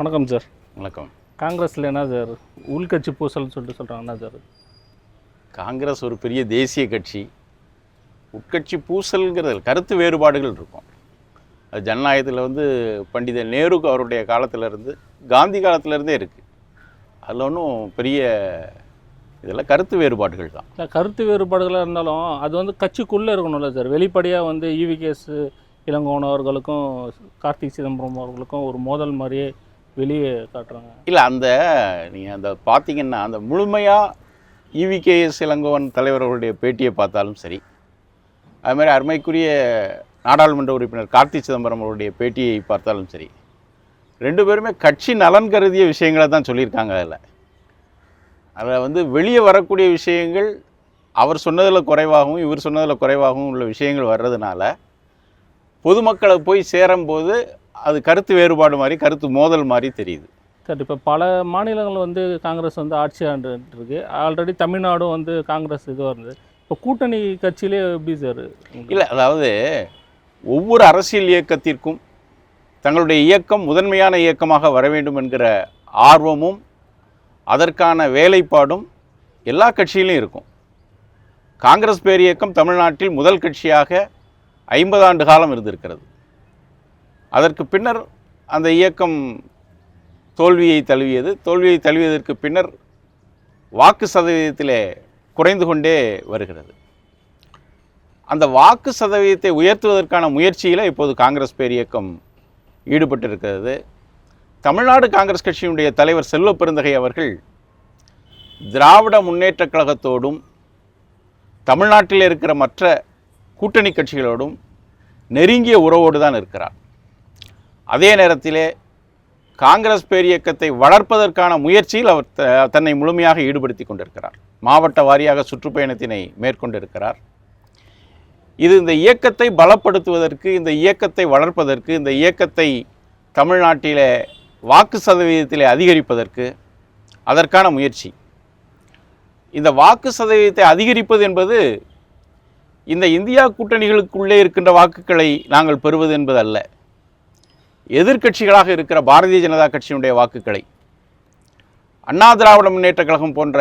வணக்கம் சார் வணக்கம். காங்கிரஸில் என்ன சார் உள்கட்சி பூசல்னு சொல்லிட்டு சொல்கிறாங்க என்ன சார் காங்கிரஸ் ஒரு பெரிய தேசிய கட்சி. உட்கட்சி பூசல்ங்கிறது கருத்து வேறுபாடுகள் இருக்கும். அது ஜனநாயகத்தில் வந்து பண்டித நேருக்கு அவருடைய காலத்திலேருந்து காந்தி காலத்திலேருந்தே இருக்குது அதில் ஒன்றும் பெரிய இதெல்லாம் கருத்து வேறுபாடுகள் தான். இல்லை கருத்து வேறுபாடுகளாக இருந்தாலும் அது வந்து கட்சிக்குள்ளே இருக்கணும்ல சார் வெளிப்படையாக வந்து ஈவிகேஸ் இளங்கோவன் அவர்களுக்கும் கார்த்திக் சிதம்பரம் அவர்களுக்கும் ஒரு மோதல் மாதிரியே வெளியே காட்டுறாங்க. இல்லை அந்த நீங்கள் அந்த பார்த்தீங்கன்னா அந்த முழுமையாக இவிகேஎஸ் இளங்கோவன் தலைவர்களுடைய பேட்டியை பார்த்தாலும் சரி அதுமாதிரி அருமைக்குரிய நாடாளுமன்ற உறுப்பினர் கார்த்தி சிதம்பரம் அவருடைய பேட்டியை பார்த்தாலும் சரி ரெண்டு பேருமே கட்சி நலன் கருதிய விஷயங்களை தான் சொல்லியிருக்காங்க அதில். அதில் வந்து வெளியே வரக்கூடிய விஷயங்கள் அவர் சொன்னதில் குறைவாகவும் இவர் சொன்னதில் குறைவாகவும் உள்ள விஷயங்கள் வர்றதுனால பொதுமக்களை போய் சேரும்போது அது கருத்து வேறுபாடு மாதிரி கருத்து மோதல் மாதிரி தெரியுது. சார் இப்போ பல மாநிலங்கள் வந்து காங்கிரஸ் வந்து ஆட்சி ஆண்டுட்டு இருக்கு ஆல்ரெடி தமிழ்நாடும் வந்து காங்கிரஸ் இதுவாக இருந்தது இப்போ கூட்டணி கட்சியிலே எப்படி சார் இல்லை அதாவது ஒவ்வொரு அரசியல் இயக்கத்திற்கும் தங்களுடைய இயக்கம் முதன்மையான இயக்கமாக வர வேண்டும் என்கிற ஆர்வமும் அதற்கான வேலைப்பாடும் எல்லா கட்சியிலும் இருக்கும். காங்கிரஸ் பேர் இயக்கம் தமிழ்நாட்டில் முதல் கட்சியாக ஐம்பது ஆண்டு காலம் இருந்திருக்கிறது. அதற்கு பின்னர் அந்த இயக்கம் தோல்வியை தழுவியது. தோல்வியை தழுவியதற்கு பின்னர் வாக்கு சதவீதத்திலே குறைந்து கொண்டே வருகிறது. அந்த வாக்கு சதவீதத்தை உயர்த்துவதற்கான முயற்சியில் இப்போது காங்கிரஸ் பேர் இயக்கம் ஈடுபட்டிருக்கிறது. தமிழ்நாடு காங்கிரஸ் கட்சியினுடைய தலைவர் செல்வ பெருந்தகை அவர்கள் திராவிட முன்னேற்றக் கழகத்தோடும் தமிழ்நாட்டில் இருக்கிற மற்ற கூட்டணி கட்சிகளோடும் நெருங்கிய உறவோடு தான் இருக்கிறார். அதே நேரத்திலே காங்கிரஸ் பேரியக்கத்தை வளர்ப்பதற்கான முயற்சியில் அவர் த- தன்னை முழுமையாக ஈடுபடுத்தி கொண்டிருக்கிறார். மாவட்ட வாரியாக சுற்றுப்பயணத்தினை மேற்கொண்டிருக்கிறார். இது இந்த இயக்கத்தை பலப்படுத்துவதற்கு இந்த இயக்கத்தை வளர்ப்பதற்கு இந்த இயக்கத்தை தமிழ்நாட்டிலே வாக்கு சதவீதத்திலே அதிகரிப்பதற்கு அதற்கான முயற்சி. இந்த வாக்கு சதவீதத்தை அதிகரிப்பது என்பது இந்த இந்தியா கூட்டணிகளுக்குள்ளே இருக்கின்ற வாக்குகளை நாங்கள் பெறுவது என்பது அல்ல எதிர்க்கட்சிகளாக இருக்கிற பாரதிய ஜனதா கட்சியினுடைய வாக்குகளை அண்ணா திராவிட முன்னேற்றக் கழகம் போன்ற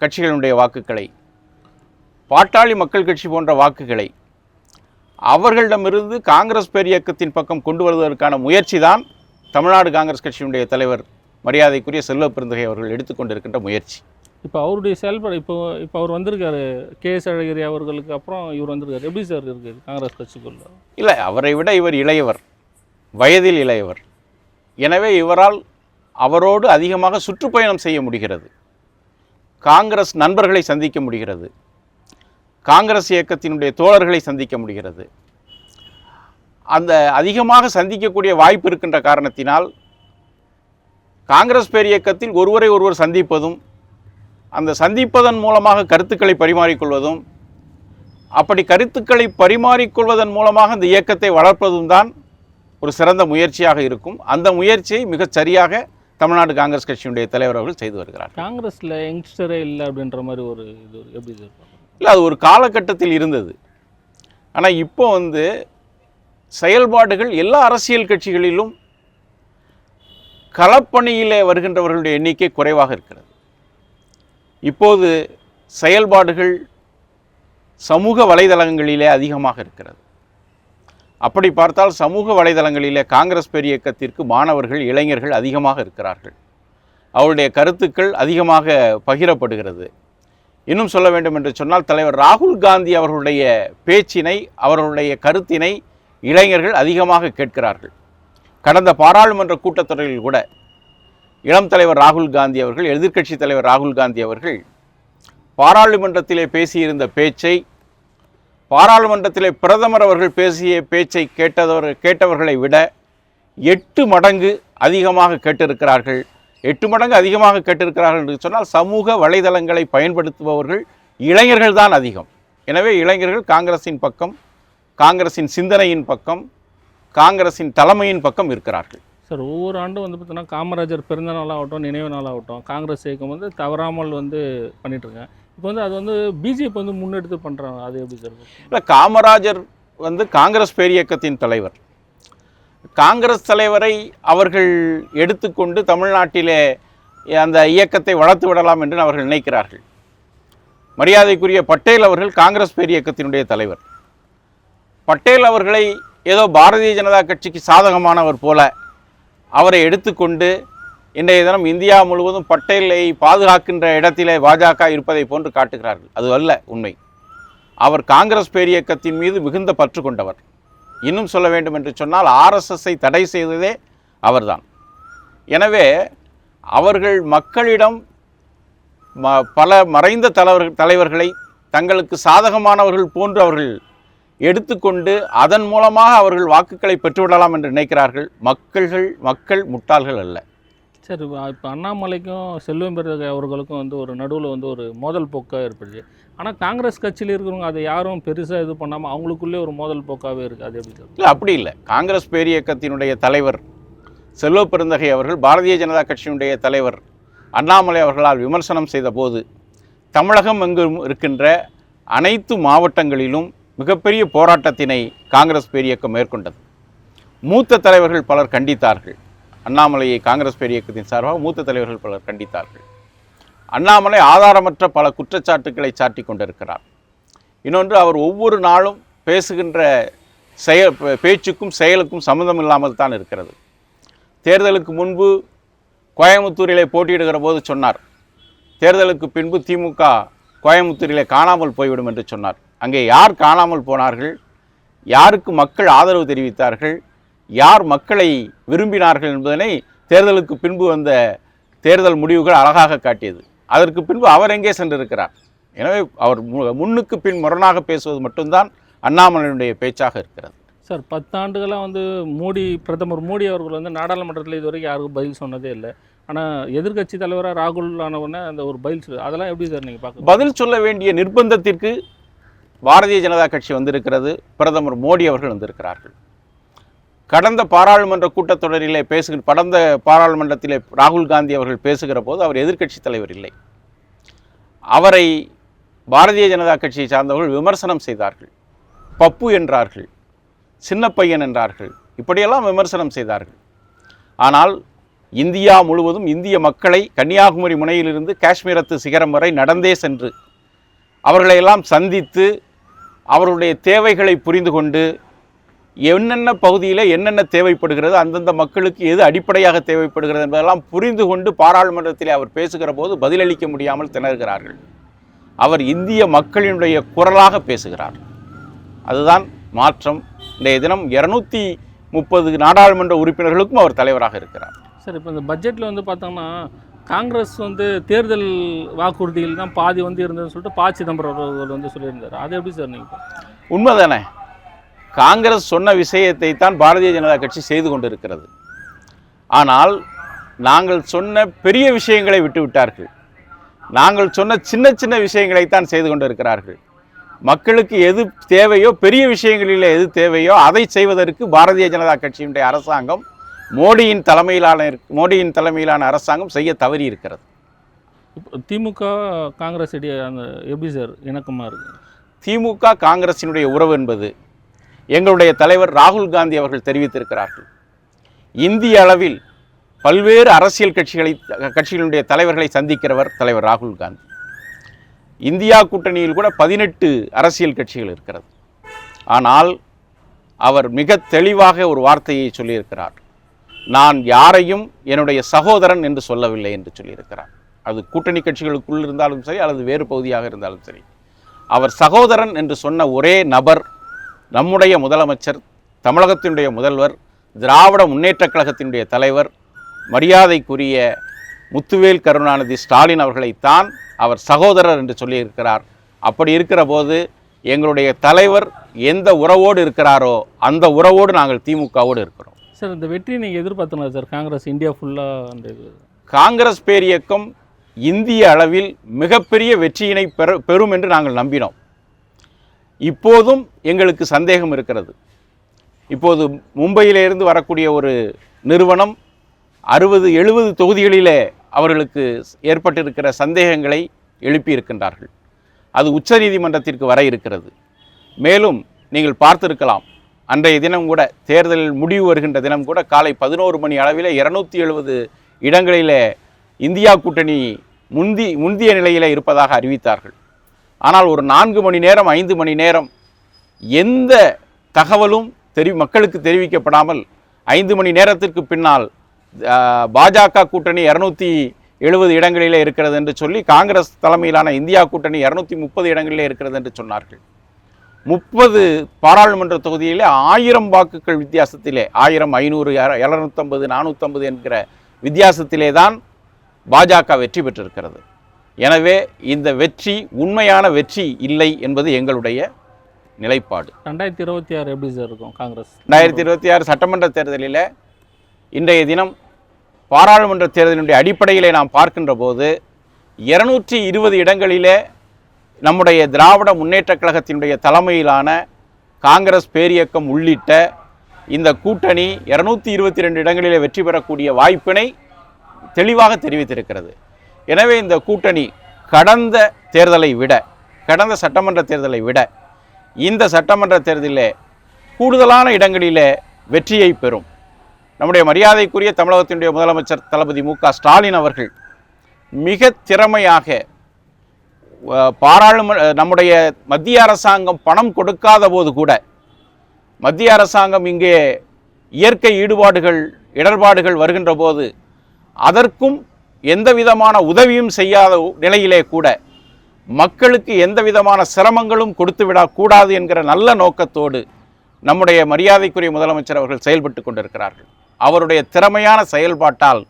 கட்சிகளுடைய வாக்குகளை பாட்டாளி மக்கள் கட்சி போன்ற வாக்குகளை அவர்களிடமிருந்து காங்கிரஸ் பேரியக்கத்தின் பக்கம் கொண்டு வருவதற்கான முயற்சி தான் தமிழ்நாடு காங்கிரஸ் கட்சியினுடைய தலைவர் மரியாதைக்குரிய செல்வ பெருந்தகை அவர்கள் எடுத்துக்கொண்டிருக்கின்ற முயற்சி. இப்போ அவருடைய செயல்பாடு இப்போ இப்போ அவர் வந்திருக்காரு கே எஸ் அழகிரி அவர்களுக்கு அப்புறம் இவர் வந்திருக்காரு. எப்படி சார் இருக்குது காங்கிரஸ் கட்சிக்குள்ள? இல்லை அவரை விட இவர் இளையவர். வயதில் இளையவர். எனவே இவரால் அவரோடு அதிகமாக சுற்றுப்பயணம் செய்ய முடிகிறது. காங்கிரஸ் நண்பர்களை சந்திக்க முடிகிறது. காங்கிரஸ் இயக்கத்தினுடைய தோழர்களை சந்திக்க முடிகிறது. அந்த அதிகமாக சந்திக்கக்கூடிய வாய்ப்பு இருக்கின்ற காரணத்தினால் காங்கிரஸ் பேர் இயக்கத்தில் ஒருவரை ஒருவர் சந்திப்பதும் அந்த சந்திப்பதன் மூலமாக கருத்துக்களை பரிமாறிக்கொள்வதும் அப்படி கருத்துக்களை பரிமாறிக்கொள்வதன் மூலமாக இந்த இயக்கத்தை வளர்ப்பதும் தான் ஒரு சிறந்த முயற்சியாக இருக்கும். அந்த முயற்சியை மிகச் சரியாக தமிழ்நாடு காங்கிரஸ் கட்சியினுடைய தலைவர் அவர்கள் செய்து வருகிறார் காங்கிரஸில் யங்ஸ்டரே இல்லை அப்படின்ற மாதிரி ஒரு இது எப்படி? இல்லை அது ஒரு காலகட்டத்தில் இருந்தது. ஆனால் இப்போ வந்து செயல்பாடுகள் எல்லா அரசியல் கட்சிகளிலும் களப்பணியிலே வருகின்றவர்களுடைய எண்ணிக்கை குறைவாக இருக்கிறது. இப்போது செயல்பாடுகள் சமூக வலைதளங்களிலே அதிகமாக இருக்கிறது. அப்படி பார்த்தால் சமூக வலைதளங்களிலே காங்கிரஸ் பெரியக்கத்திற்கு மாணவர்கள் இளைஞர்கள் அதிகமாக இருக்கிறார்கள். அவருடைய கருத்துக்கள் அதிகமாக பகிரப்படுகிறது. இன்னும் சொல்ல வேண்டும் என்று சொன்னால் தலைவர் ராகுல் காந்தி அவர்களுடைய பேச்சினை அவர்களுடைய கருத்தினை இளைஞர்கள் அதிகமாக கேட்கிறார்கள். கடந்த பாராளுமன்ற கூட்டத்தொடரில் கூட இளம் தலைவர் ராகுல் காந்தி அவர்கள் எதிர்க்கட்சி தலைவர் ராகுல் காந்தி அவர்கள் பாராளுமன்றத்திலே பேசியிருந்த பேச்சை பாராளுமன்றத்திலே பிரதமர் அவர்கள் பேசிய பேச்சை கேட்டவர் கேட்டவர்களை விட எட்டு மடங்கு அதிகமாக கேட்டிருக்கிறார்கள். எட்டு மடங்கு அதிகமாக கேட்டிருக்கிறார்கள் என்று சொன்னால் சமூக வலைதளங்களை பயன்படுத்துபவர்கள் இளைஞர்கள் தான் அதிகம். எனவே இளைஞர்கள் காங்கிரஸின் பக்கம் காங்கிரஸின் சிந்தனையின் பக்கம் காங்கிரஸின் தலைமையின் பக்கம் இருக்கிறார்கள். சார் ஒவ்வொரு ஆண்டும் வந்து பார்த்தோன்னா காமராஜர் பிறந்த நாளாகட்டும் நினைவு நாளாகட்டும் காங்கிரஸ் இயக்கம் வந்து தவறாமல் வந்து பண்ணிகிட்ருக்கேன் இப்போ வந்து அது வந்து பிஜேபி வந்து முன்னெடுத்து பண்ணுறாங்க அது எப்படி சார்? இல்லை காமராஜர் வந்து காங்கிரஸ் பேரியக்கத்தின் தலைவர். காங்கிரஸ் தலைவரை அவர்கள் எடுத்துக்கொண்டு தமிழ்நாட்டிலே அந்த இயக்கத்தை வளர்த்து விடலாம் என்று அவர்கள் நினைக்கிறார்கள். மரியாதைக்குரிய பட்டேல் அவர்கள் காங்கிரஸ் பேரியக்கத்தினுடைய தலைவர். பட்டேல் அவர்களை ஏதோ பாரதிய ஜனதா கட்சிக்கு சாதகமானவர் போல அவரை எடுத்துக்கொண்டு இன்றைய தினம் இந்தியா முழுவதும் பட்டேலை பாதுகாக்கின்ற இடத்திலே பாஜக இருப்பதை போன்று காட்டுகிறார்கள். அது அல்ல உண்மை. அவர் காங்கிரஸ் பேரியக்கத்தின் மீது மிகுந்த பற்று கொண்டவர். இன்னும் சொல்ல வேண்டும் என்று சொன்னால் ஆர்எஸ்எஸ்ஸை தடை செய்ததே அவர்தான். எனவே அவர்கள் மக்களிடம் ம- பல மறைந்த தலைவர் தலைவர்களை தங்களுக்கு சாதகமானவர்கள் போன்று அவர்கள் எடுத்துக்கொண்டு அதன் மூலமாக அவர்கள் வாக்குகளை பெற்றுவிடலாம் என்று நினைக்கிறார்கள். மக்கள்கள் மக்கள் முட்டாள்கள் அல்ல. சரி இப்போ அண்ணாமலைக்கும் செல்வம் பெருக அவர்களுக்கும் வந்து ஒரு நடுவில் வந்து ஒரு மோதல் போக்காக ஏற்படுது ஆனால் காங்கிரஸ் கட்சியில் இருக்கிறவங்க அதை யாரும் பெருசாக இது பண்ணாமல் அவங்களுக்குள்ளே ஒரு மோதல் போக்காகவே இருக்குது அது எப்படி இல்லை அப்படி இல்லை. காங்கிரஸ் பேரியக்கத்தினுடைய தலைவர் செல்வ பெருந்தகை அவர்கள் பாரதிய ஜனதா கட்சியினுடைய தலைவர் அண்ணாமலை அவர்களால் விமர்சனம் செய்த போது தமிழகம் எங்கும் இருக்கின்ற அனைத்து மாவட்டங்களிலும் மிகப்பெரிய போராட்டத்தினை காங்கிரஸ் பேரியக்கம் மேற்கொண்டது. மூத்த தலைவர்கள் பலர் கண்டித்தார்கள். அண்ணாமலையை காங்கிரஸ் பேரியக்கத்தின் சார்பாக மூத்த தலைவர்கள் பலர் கண்டித்தார்கள். அண்ணாமலை ஆதாரமற்ற பல குற்றச்சாட்டுக்களை சாட்டி கொண்டிருக்கிறார். இன்னொன்று அவர் ஒவ்வொரு நாளும் பேசுகின்ற செயல் பேச்சுக்கும் செயலுக்கும் சம்மந்தம் இல்லாமல் தான் இருக்கிறது. தேர்தலுக்கு முன்பு கோயமுத்தூரிலே போட்டியிடுகிற போது சொன்னார். தேர்தலுக்கு பின்பு திமுக கோயமுத்தூரிலே காணாமல் போய்விடும் என்று சொன்னார். அங்கே யார் காணாமல் போனார்கள்? யாருக்கு மக்கள் ஆதரவு தெரிவித்தார்கள்? யார் மக்களை விரும்பினார்கள் என்பதனை தேர்தலுக்கு பின்பு வந்த தேர்தல் முடிவுகள் அழகாக காட்டியது. அதற்கு பின்பு அவர் எங்கே சென்றிருக்கிறார்? எனவே அவர் மு- முன்னுக்கு பின் முரணாக பேசுவது மட்டும்தான் அண்ணாமலையினுடைய பேச்சாக இருக்கிறது. சார் பத்தாண்டுகளாக வந்து மோடி பிரதமர் மோடி அவர்கள் வந்து நாடாளுமன்றத்தில் இதுவரைக்கும் யாருக்கும் பதில் சொன்னதே இல்லை. ஆனால் எதிர்க்கட்சி தலைவராக ராகுல் ஆனவுடனே அந்த ஒரு பதில் சொல்லு அதெல்லாம் எப்படி சார் நீங்கள் பார்க்க பதில் சொல்ல வேண்டிய நிர்பந்தத்திற்கு பாரதிய ஜனதா கட்சி வந்திருக்கிறது. பிரதமர் மோடி அவர்கள் வந்திருக்கிறார்கள். கடந்த பாராளுமன்ற கூட்டத்தொடரிலே பேசுகிற கடந்த பாராளுமன்றத்திலே ராகுல் காந்தி அவர்கள் பேசுகிற போது அவர் எதிர்க்கட்சி தலைவர் இல்லை. அவரை பாரதிய ஜனதா கட்சியை சார்ந்தவர்கள் விமர்சனம் செய்தார்கள். பப்பு என்றார்கள் சின்ன பையன் என்றார்கள் இப்படியெல்லாம் விமர்சனம் செய்தார்கள். ஆனால் இந்தியா முழுவதும் இந்திய மக்களை கன்னியாகுமரி முனையிலிருந்து காஷ்மீரத்து சிகரம் வரை நடந்தே சென்று அவர்களையெல்லாம் சந்தித்து அவருடைய தேவைகளை புரிந்து கொண்டு என்னென்ன பகுதியில் என்னென்ன தேவைப்படுகிறது அந்தந்த மக்களுக்கு எது அடிப்படையாக தேவைப்படுகிறது என்பதெல்லாம் புரிந்து கொண்டு பாராளுமன்றத்திலே அவர் பேசுகிற போது பதிலளிக்க முடியாமல் திணறுகிறார்கள். அவர் இந்திய மக்களினுடைய குரலாக பேசுகிறார். அதுதான் மாற்றம். இன்றைய தினம் இருநூத்தி முப்பது நாடாளுமன்ற உறுப்பினர்களுக்கும் அவர் தலைவராக இருக்கிறார். சார் இப்போ இந்த பட்ஜெட்டில் வந்து பார்த்தோம்னா காங்கிரஸ் வந்து தேர்தல் வாக்குறுதிகள் தான் பாதி வந்து இருந்ததுன்னு சொல்லிட்டு ப சிதம்பரம் அவர்கள் வந்து சொல்லியிருந்தார். அது எப்படி சார் நீங்கள் உண்மைதானே? காங்கிரஸ் சொன்ன விஷயத்தை தான் பாரதிய ஜனதா கட்சி செய்து கொண்டிருக்கிறது. ஆனால் நாங்கள் சொன்ன பெரிய விஷயங்களை விட்டு விட்டார்கள். நாங்கள் சொன்ன சின்ன சின்ன விஷயங்களைத்தான் செய்து கொண்டிருக்கிறார்கள். மக்களுக்கு எது தேவையோ பெரிய விஷயங்களில் எது தேவையோ அதை செய்வதற்கு பாரதிய ஜனதா கட்சியினுடைய அரசாங்கம் மோடியின் தலைமையிலான மோடியின் தலைமையிலான அரசாங்கம் செய்ய தவறி இருக்கிறது. இப்போ திமுக காங்கிரஸ் இடையே அந்த எப்படி சார் இணக்கமாக இருக்குது திமுக காங்கிரசினுடைய உறவு என்பது எங்களுடைய தலைவர் ராகுல் காந்தி அவர்கள் தெரிவித்திருக்கிறார்கள். இந்திய அளவில் பல்வேறு அரசியல் கட்சிகளை கட்சிகளுடைய தலைவர்களை சந்திக்கிறவர் தலைவர் ராகுல் காந்தி. இந்தியா கூட்டணியில் கூட பதினெட்டு அரசியல் கட்சிகள் இருக்கிறது. ஆனால் அவர் மிக தெளிவாக ஒரு வார்த்தையை சொல்லியிருக்கிறார். நான் யாரையும் என்னுடைய சகோதரன் என்று சொல்லவில்லை என்று சொல்லியிருக்கிறார். அது கூட்டணி கட்சிகளுக்குள் இருந்தாலும் சரி அல்லது வேறு பகுதியாக இருந்தாலும் சரி. அவர் சகோதரன் என்று சொன்ன ஒரே நபர் நம்முடைய முதலமைச்சர் தமிழகத்தினுடைய முதல்வர் திராவிட முன்னேற்றக் கழகத்தினுடைய தலைவர் மரியாதைக்குரிய முத்துவேல் கருணாநிதி ஸ்டாலின் அவர்களைத்தான் அவர் சகோதரர் என்று சொல்லியிருக்கிறார். அப்படி இருக்கிற போது எங்களுடைய தலைவர் எந்த உறவோடு இருக்கிறாரோ அந்த உறவோடு நாங்கள் திமுகவோடு இருக்கிறோம். சார் இந்த வெற்றியை நீங்கள் எதிர்பார்த்தீங்களா சார்? காங்கிரஸ் இந்தியா ஃபுல்லாக அந்த இது. காங்கிரஸ் பேரியக்கம் இந்திய அளவில் மிகப்பெரிய வெற்றியினை பெற பெறும் என்று நாங்கள் நம்பினோம். இப்போதும் எங்களுக்கு சந்தேகம் இருக்கிறது. இப்போது மும்பையிலிருந்து வரக்கூடிய ஒரு நிறுவனம் அறுபது எழுபது தொகுதிகளிலே அவர்களுக்கு ஏற்பட்டிருக்கிற சந்தேகங்களை எழுப்பியிருக்கின்றார்கள். அது உச்சநீதிமன்றத்திற்கு வர இருக்கிறது. மேலும் நீங்கள் பார்த்திருக்கலாம் அன்றைய தினம் கூட தேர்தலில் முடிவு வருகின்ற தினம் கூட காலை பதினோரு மணி அளவில் இருநூத்தி எழுபது இடங்களிலே இந்தியா கூட்டணி முந்தி முந்திய நிலையில் இருப்பதாக அறிவித்தார்கள். ஆனால் ஒரு நான்கு மணி நேரம் ஐந்து மணி நேரம் எந்த தகவலும் தெரி மக்களுக்கு தெரிவிக்கப்படாமல் ஐந்து மணி நேரத்திற்கு பின்னால் பாஜக கூட்டணி இரநூத்தி எழுபது இடங்களிலே இருக்கிறது என்று சொல்லி காங்கிரஸ் தலைமையிலான இந்தியா கூட்டணி இரநூத்தி முப்பது இடங்களிலே இருக்கிறது என்று சொன்னார்கள். முப்பது பாராளுமன்ற தொகுதியிலே ஆயிரம் வாக்குகள் வித்தியாசத்திலே ஆயிரம் ஐநூறு எழுநூத்தம்பது நானூற்றம்பது என்கிற வித்தியாசத்திலே தான் பாஜக வெற்றி பெற்றிருக்கிறது. எனவே இந்த வெற்றி உண்மையான வெற்றி இல்லை என்பது எங்களுடைய நிலைப்பாடு. ரெண்டாயிரத்தி இருபத்தி ஆறு எப்படி சார் இருக்கும் காங்கிரஸ்? ரெண்டாயிரத்தி இருபத்தி ஆறு சட்டமன்ற தேர்தலில் இன்றைய தினம் பாராளுமன்ற தேர்தலினுடைய அடிப்படையிலே நாம் பார்க்கின்ற போது இருநூற்றி இருபது இடங்களிலே நம்முடைய திராவிட முன்னேற்றக் கழகத்தினுடைய தலைமையிலான காங்கிரஸ் பேரியக்கம் உள்ளிட்ட இந்த கூட்டணி இருநூத்தி இருபத்தி ரெண்டு இடங்களிலே வெற்றி பெறக்கூடிய வாய்ப்பினை தெளிவாக தெரிவித்திருக்கிறது. எனவே இந்த கூட்டணி கடந்த தேர்தலை விட கடந்த சட்டமன்ற தேர்தலை விட இந்த சட்டமன்ற தேர்தலில் கூடுதலான இடங்களிலே வெற்றியை பெறும். நம்முடைய மரியாதைக்குரிய தமிழகத்தினுடைய முதலமைச்சர் தளபதி மு க ஸ்டாலின் அவர்கள் மிக திறமையாக பாராளுமன்ற நம்முடைய மத்திய அரசாங்கம் பணம் கொடுக்காத போது கூட மத்திய அரசாங்கம் இங்கே இயற்கை ஈடுபாடுகள் இடர்பாடுகள் வருகின்ற போது அதற்கும் எந்த விதமான உதவியும் செய்யாத நிலையிலே கூட மக்களுக்கு எந்த விதமான சிரமங்களும் கொடுத்து விடக்கூடாது என்கிற நல்ல நோக்கத்தோடு நம்முடைய மரியாதைக்குரிய முதலமைச்சர் அவர்கள் செயல்பட்டு கொண்டிருக்கிறார்கள். அவருடைய திறமையான செயல்பாட்டால்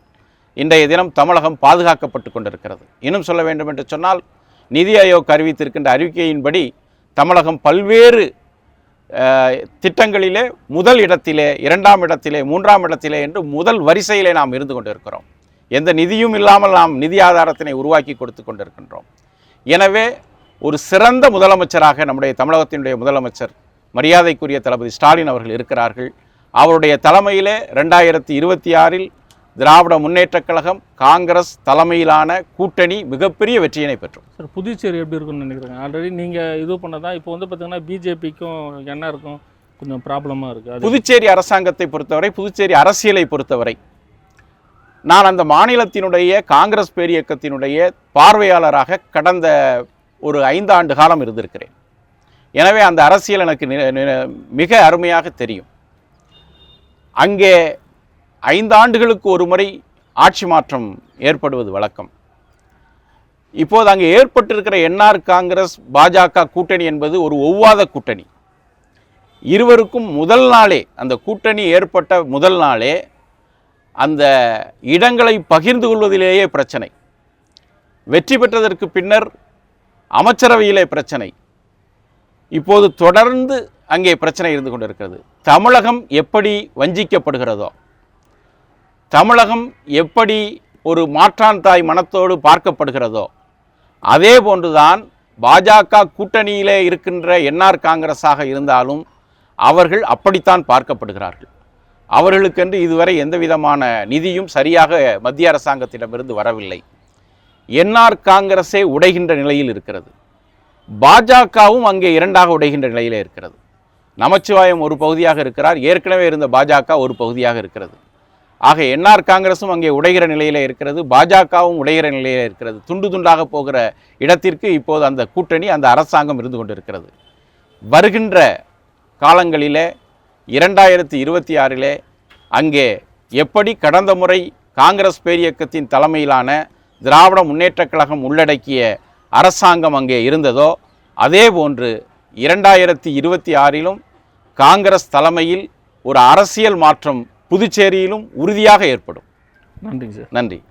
இன்றைய தினம் தமிழகம் பாதுகாக்கப்பட்டு கொண்டிருக்கிறது. இன்னும் சொல்ல வேண்டும் என்று சொன்னால் நிதி ஆயோக் அறிவித்திருக்கின்ற அறிவிக்கையின்படி தமிழகம் பல்வேறு திட்டங்களிலே முதல் இடத்திலே இரண்டாம் இடத்திலே மூன்றாம் இடத்திலே என்று முதல் வரிசையிலே நாம் இருந்து கொண்டிருக்கிறோம். எந்த நிதியும் இல்லாமல் நாம் நிதி ஆதாரத்தினை உருவாக்கி கொடுத்து கொண்டிருக்கின்றோம். எனவே ஒரு சிறந்த முதலமைச்சராக நம்முடைய தமிழகத்தினுடைய முதலமைச்சர் மரியாதைக்குரிய தளபதி ஸ்டாலின் அவர்கள் இருக்கிறார்கள். அவருடைய தலைமையிலே ரெண்டாயிரத்தி இருபத்தி ஆறில் திராவிட முன்னேற்றக் கழகம் காங்கிரஸ் தலைமையிலான கூட்டணி மிகப்பெரிய வெற்றியினை பெற்றும் சார் புதுச்சேரி எப்படி இருக்கும்னு நினைக்கிறேன் ஆல்ரெடி நீங்கள் இது பண்ணதான் இப்போ வந்து பார்த்தீங்கன்னா பிஜேபிக்கும் என்ன இருக்கும். கொஞ்சம் ப்ராப்ளமாக இருக்குது புதுச்சேரி அரசாங்கத்தை பொறுத்தவரை புதுச்சேரி அரசியலை பொறுத்தவரை நான் அந்த மாநிலத்தினுடைய காங்கிரஸ் பேரியக்கத்தினுடைய பார்வையாளராக கடந்த ஒரு ஐந்து ஆண்டு காலம் இருந்திருக்கிறேன். எனவே அந்த அரசியல் எனக்கு நி- மிக அருமையாக தெரியும். அங்கே ஐந்து ஆண்டுகளுக்கு ஒரு முறை ஆட்சி மாற்றம் ஏற்படுவது வழக்கம். இப்போது அங்கே ஏற்பட்டிருக்கிற என்ஆர் காங்கிரஸ் பாஜக கூட்டணி என்பது ஒரு ஒவ்வாத கூட்டணி. இருவருக்கும் முதல் நாளே அந்த கூட்டணி ஏற்பட்ட முதல் நாளே அந்த இடங்களை பகிர்ந்து கொள்வதிலேயே பிரச்சனை. வெற்றி பெற்றதற்கு பின்னர் அமைச்சரவையிலே பிரச்சனை. இப்போது தொடர்ந்து அங்கே பிரச்சனை இருந்து கொண்டிருக்கிறது. தமிழகம் எப்படி வஞ்சிக்கப்படுகிறதோ தமிழகம் எப்படி ஒரு மாற்றான் தாய் மனத்தோடு பார்க்கப்படுகிறதோ அதே போன்றுதான் பாஜக கூட்டணியிலே இருக்கின்ற என்ஆர் காங்கிரஸாக இருந்தாலும் அவர்கள் அப்படித்தான் பார்க்கப்படுகிறார்கள். அவர்களுக்கென்று இதுவரை எந்த விதமான நிதியும் சரியாக மத்திய அரசாங்கத்திடமிருந்து வரவில்லை. என்ஆர் காங்கிரஸே உடைகின்ற நிலையில் இருக்கிறது. பாஜகவும் அங்கே இரண்டாக உடைகின்ற நிலையிலே இருக்கிறது. நமச்சிவாயம் ஒரு பகுதியாக இருக்கிறார் ஏற்கனவே இருந்த பாஜக ஒரு பகுதியாக இருக்கிறது. ஆக என்ஆர் காங்கிரஸும் அங்கே உடைகிற நிலையிலே இருக்கிறது பாஜகவும் உடைகிற நிலையிலே இருக்கிறது. துண்டு துண்டாக போகிற இடத்திற்கு இப்போது அந்த கூட்டணி அந்த அரசாங்கம் இருந்து கொண்டிருக்கிறது. வருகின்ற காலங்களிலே இரண்டாயிரத்தி இருபத்தி ஆறிலே அங்கே எப்படி கடந்த முறை காங்கிரஸ் பேரியக்கத்தின் தலைமையிலான திராவிட முன்னேற்றக் கழகம் உள்ளடக்கிய அரசாங்கம் அங்கே இருந்ததோ அதே போன்று இரண்டாயிரத்தி இருபத்தி ஆறிலும் காங்கிரஸ் தலைமையில் ஒரு அரசியல் மாற்றம் புதுச்சேரியிலும் உறுதியாக ஏற்படும். நன்றிங்க சார். நன்றி.